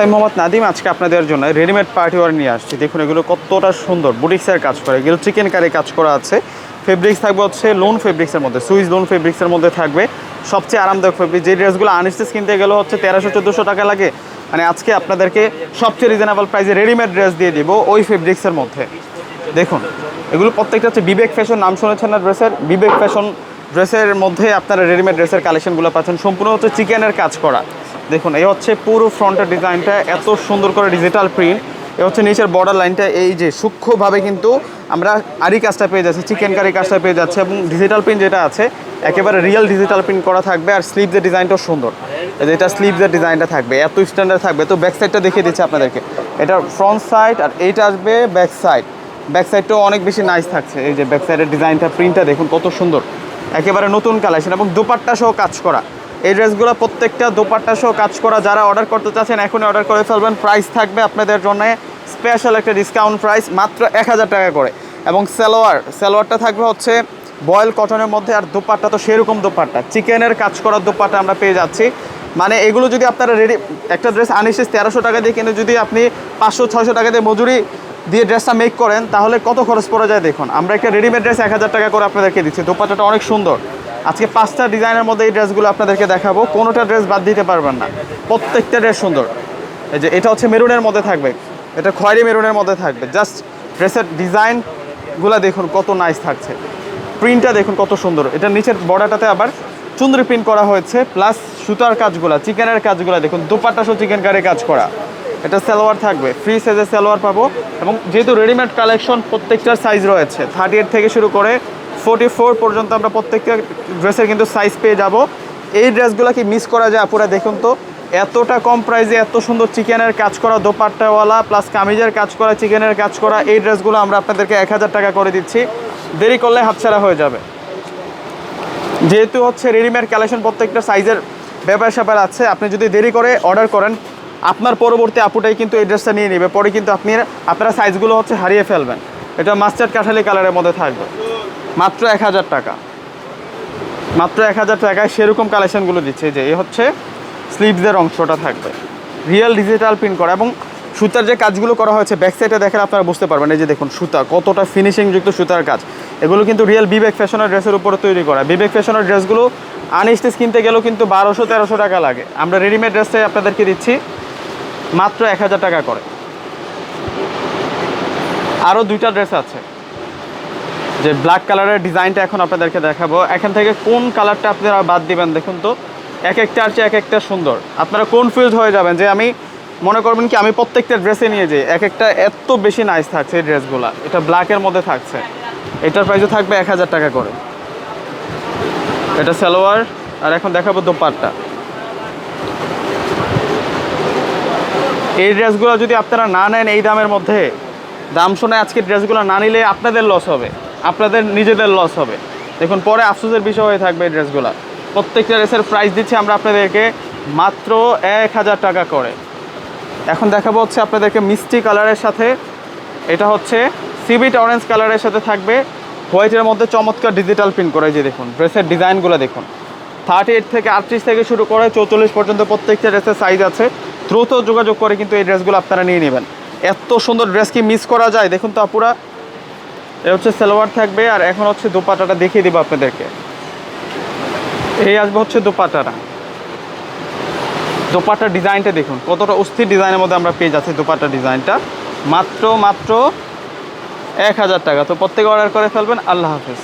আমি মোহাম্মদ নাদিম আজকে আপনাদের জন্য রেডিমেড পার্টি ওয়ার নিয়ে আসছি। দেখুন এগুলো কতটা সুন্দর। বুটিক্সের কাজ করে, এগুলো চিকেন কারি কাজ করা আছে। ফেব্রিক্স থাকবে হচ্ছে লোন ফেব্রিক্সের মধ্যে সুইস লোন ফেব্রিক্সের মধ্যে থাকবে। সবচেয়ে আরামদায়ক ফেব্রিক যে ড্রেসগুলো আনস্টিচ কিনতে গেলে হচ্ছে তেরোশো, চোদ্দোশো টাকা লাগে। মানে আজকে আপনাদেরকে সবচেয়ে রিজনেবল প্রাইসে রেডিমেড ড্রেস দিয়ে দিব ওই ফেব্রিক্সের মধ্যে। দেখুন, এগুলো প্রত্যেকটা হচ্ছে বিবেক ফ্যাশন নাম শুনেছেন না ড্রেসের বিবেক ফ্যাশন ড্রেসের মধ্যে আপনারা রেডিমেড ড্রেসের কালেকশনগুলো পাচ্ছেন। সম্পূর্ণ হচ্ছে চিকেনের কাজ করা। দেখুন এই হচ্ছে পুরো ফ্রন্টের ডিজাইনটা, এত সুন্দর করে ডিজিটাল প্রিন্ট এ হচ্ছে নিচের বর্ডার লাইনটা এই যে সূক্ষ্মভাবে কিন্তু আমরা আরি কাজটা পেয়ে যাচ্ছি চিকেন কারি কাজটা পেয়ে যাচ্ছে, এবং ডিজিটাল প্রিন্ট যেটা আছে, একেবারে রিয়েল ডিজিটাল প্রিন্ট করা থাকবে, আর স্লিভসের ডিজাইনটাও সুন্দর। এই যে এটা স্লিভসের ডিজাইনটা থাকবে, এত স্ট্যান্ডার্ড থাকবে। তো ব্যাক সাইডটা দেখিয়ে দিচ্ছি আপনাদেরকে। এটা ফ্রন্ট সাইড আর এইটা আসবে ব্যাক সাইড ব্যাক সাইডটাও অনেক বেশি নাইস থাকছে। এই যে ব্যাক সাইডের ডিজাইনটা প্রিন্টটা দেখুন কত সুন্দর। একেবারে নতুন কালেকশন এবং দুপাট্টা সহ কাজ করা। এই ড্রেসগুলো প্রত্যেকটা দোপাট্টা সহ কাজ করা, যারা অর্ডার করতে চাচ্ছেন, এখনই অর্ডার করে ফেলবেন। প্রাইস থাকবে আপনাদের জন্য স্পেশাল একটা ডিসকাউন্ট প্রাইস মাত্র এক হাজার টাকা করে। এবং সালোয়ার, সালোয়ারটা থাকবে হচ্ছে বয়েল কটনের মধ্যে, আর দোপাট্টা তো সেরকম দোপাট্টা। চিকেনের কাজ করার দোপাট্টা আমরা পেয়ে যাচ্ছি। মানে এগুলো যদি আপনারা রেডি একটা ড্রেস আনিসিস তেরোশো টাকা দিয়ে কিনে যদি আপনি পাঁচশো, ছয়শো টাকা দিয়ে মজুরি দিয়ে ড্রেসটা মেক করেন, তাহলে কত খরচ পড়ে যায় দেখুন। আমরা একটা রেডিমেড ড্রেস এক হাজার টাকা করে আপনাদেরকে দিচ্ছি। দোপাট্টাটা অনেক সুন্দর। আজকে পাঁচটা ডিজাইনের মধ্যে এই ড্রেসগুলো আপনাদেরকে দেখাবো। কোনোটা ড্রেস বাদ দিতে পারবেন না। প্রত্যেকটা ড্রেস সুন্দর। এই যে, এটা হচ্ছে মেরুনের মধ্যে থাকবে। এটা খয়েরি মেরুনের মধ্যে থাকবে। জাস্ট ড্রেসের ডিজাইনগুলো দেখুন কত নাইস থাকছে। প্রিন্টটা দেখুন কত সুন্দর। এটা নিচের বর্ডারটাতে আবার চুন্দরি প্রিন্ট করা হয়েছে প্লাস সুতার কাজগুলো, চিকেনের কাজগুলো দেখুন। দুপাট্টা সহ চিকেন কারি কাজ করা। এটা সালোয়ার থাকবে। ফ্রি সাইজের সালোয়ার পাবো। এবং যেহেতু রেডিমেড কালেকশন প্রত্যেকটার সাইজ রয়েছে। থার্টি এইট থেকে শুরু করে ফোর্টি ফোর পর্যন্ত আমরা প্রত্যেকটা ড্রেসের কিন্তু সাইজ পেয়ে যাব। এই ড্রেসগুলো কি মিস করা যায় পুরো দেখুন তো। এতটা কম প্রাইসে এত সুন্দর চিকেনের কাজ করা, দোপাট্টাওয়ালা প্লাস কামিজের কাজ করা চিকেনের কাজ করা, এই ড্রেসগুলো আমরা আপনাদেরকে এক হাজার টাকা করে দিচ্ছি। দেরি করলে হাতছাড়া হয়ে যাবে। যেহেতু হচ্ছে রেডিমেড কালেকশন প্রত্যেকটা সাইজের ব্যাপার স্যাপার আছে, আপনি যদি দেরি করে অর্ডার করেন, আপনার পরবর্তী আপুটাই কিন্তু এই ড্রেসটা নিয়ে নেবে। পরে কিন্তু আপনি, আপনারা সাইজগুলো হচ্ছে হারিয়ে ফেলবেন। এটা মাস্টার্ড কাঠালি কালারের মধ্যে থাকবে। মাত্র এক হাজার টাকা। মাত্র এক হাজার টাকায় সেরকম কালেকশানগুলো দিচ্ছে যে এ হচ্ছে স্লিভসের অংশটা থাকবে। রিয়েল ডিজিটাল প্রিন্ট করা এবং সুতার যে কাজগুলো করা হয়েছে ব্যাক সাইডে দেখেন আপনারা বুঝতে পারবেন, এই যে দেখুন সুতা, কতটা ফিনিশিংযুক্ত সুতার কাজ। এগুলো কিন্তু রিয়েল বিবেক ফ্যাশনের ড্রেসের উপরে তৈরি করা। বিবেক ফ্যাশনের ড্রেসগুলো আনস্টিচ কিনতে গেলেও কিন্তু বারোশো, তেরোশো টাকা লাগে। আমরা রেডিমেড ড্রেসটাই আপনাদেরকে দিচ্ছি, মাত্র এক হাজার টাকা করে। আরও দুইটা ড্রেস আছে। যে ব্ল্যাক কালারের ডিজাইনটা এখন আপনাদেরকে দেখাবো। এখান থেকে কোন কালারটা আপনারা বাদ দিবেন দেখুন তো। এক একটা আছে এক একটা সুন্দর। আপনারা কনফিউজ হয়ে যাবেন যে আমি মনে করবেন কি, আমি প্রত্যেকটা ড্রেসে নিয়ে যাই। এক একটা এত বেশি নাইস থাকছে এই ড্রেসগুলো এটা ব্ল্যাকের মধ্যে থাকছে। এটার প্রাইসও থাকবে এক হাজার টাকা করে। এটা সালোয়ার। আর এখন দেখাবো দোপাট্টা। এই ড্রেসগুলো যদি আপনারা না নেন এই দামের মধ্যে, দাম শুনে আজকে ড্রেসগুলো না নিলে আপনাদের লস হবে। আপনাদের নিজেদের লস হবে। দেখুন, পরে আফসোসের বিষয় হয়ে থাকবে এই ড্রেসগুলো। প্রত্যেকটা ড্রেসের প্রাইস দিচ্ছি আমরা আপনাদেরকে মাত্র এক হাজার টাকা করে। এখন দেখাবো হচ্ছে আপনাদেরকে মিষ্টি কালারের সাথে। এটা হচ্ছে সিবিট অরেঞ্জ কালারের সাথে থাকবে। হোয়াইটের মধ্যে চমৎকার ডিজিটাল প্রিন্ট করে যে দেখুন ড্রেসের ডিজাইনগুলো দেখুন। থার্টি এইট থেকে আটত্রিশ থেকে শুরু করে চৌচল্লিশ পর্যন্ত প্রত্যেকটা ড্রেসের সাইজ আছে। দ্রুত যোগাযোগ করে কিন্তু এই ড্রেসগুলো আপনারা নিয়ে নেবেন। এত সুন্দর ড্রেস কি মিস করা যায়? দেখুন তো আপুরা এ হচ্ছে সালোয়ার থাকবে আর এখন হচ্ছে দোপাটাটা দেখিয়ে দিব আপনাদেরকে। এই আসবে হচ্ছে দোপাটাটা। দোপাটার ডিজাইনটা দেখুন, কতটা অস্থির ডিজাইনের মধ্যে আমরা পেয়ে যাচ্ছি দোপাটার ডিজাইনটা। মাত্র মাত্র এক হাজার টাকা। তো প্রত্যেকে অর্ডার করে ফেলবেন। আল্লাহ হাফেজ।